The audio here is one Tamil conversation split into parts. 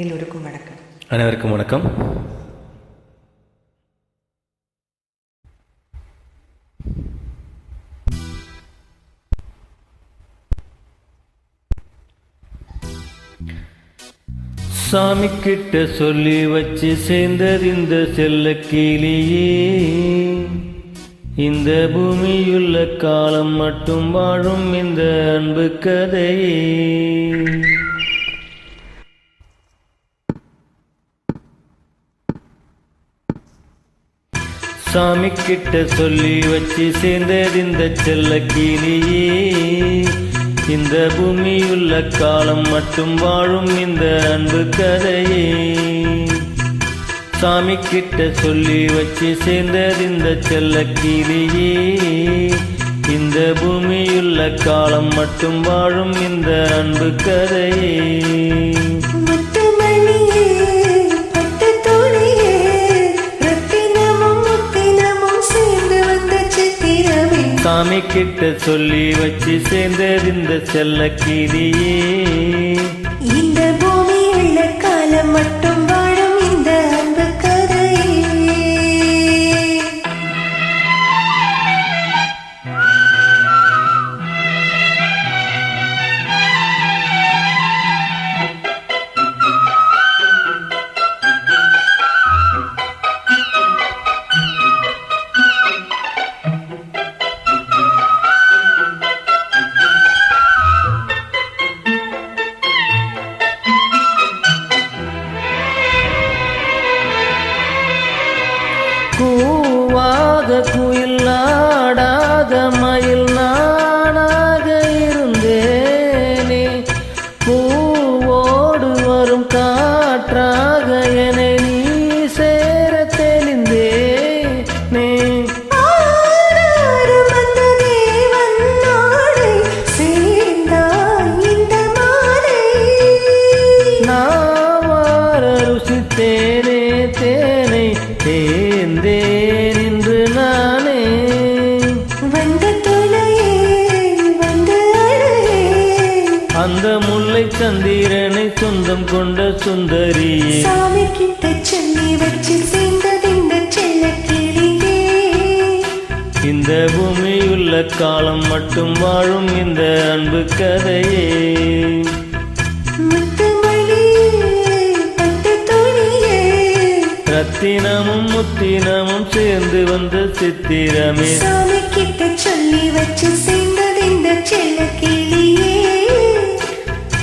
எல்லோருக்கும் வணக்கம். அனைவருக்கும் வணக்கம். சாமி கிட்ட சொல்லி வச்சு சேர்ந்தறிந்த செல்ல கீழியே இந்த பூமியுள்ள காலம் மட்டும் வாழும் இந்த அன்பு கதையே. சாமி கிட்ட சொல்லி வச்சு சேர்ந்தது இந்த செல்ல கிளியே இந்த பூமியுள்ள காலம் மட்டும் வாழும் இந்த அன்பு கதையே. சாமி கிட்ட சொல்லி வச்சு சேர்ந்தது இந்த செல்ல கிளியே இந்த பூமியுள்ள காலம் மட்டும் வாழும் இந்த அன்பு கதையே. சாமி கிட்ட சொல்லி வச்சு சேர்ந்தது இந்த செல்ல கிளியே कुई சொந்தம் கொண்ட சுந்தரியே. சாமி கிட்ட சொல்லி வச்சு சேர்ந்தது இந்த செல்ல கிளியே இந்த பூமியுள்ள காலம் மட்டும் வாழும் இந்த அன்பு கதையே. ரத்தினமும் முத்தினமும் சேர்ந்து வந்த சித்திரமே. சாமி கிட்ட சொல்லி வச்சு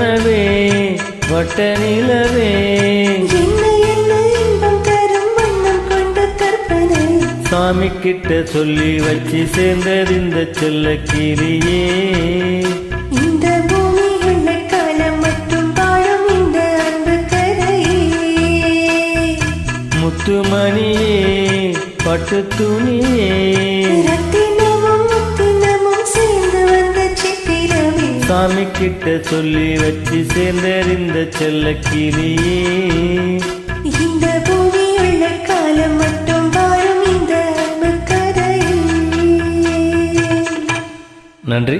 வண்ணக்கனவே வட்ட நிலவே. என்ன என்ன சாமி கிட்ட சொல்லி வச்சு சேர்ந்தது இந்த செல்ல கிளியே இந்த பூமி உள்ள காலம் மட்டும் வாழும் இந்த அன்பு கதையே முத்துமணியே பட்டு துணியே. சாமி கிட்ட சொல்லி வச்சு சேர்ந்தது இந்த செல்ல கிளியே இந்த பூமி உள்ள காலம் மட்டும் வாழும் இந்த நன்றி.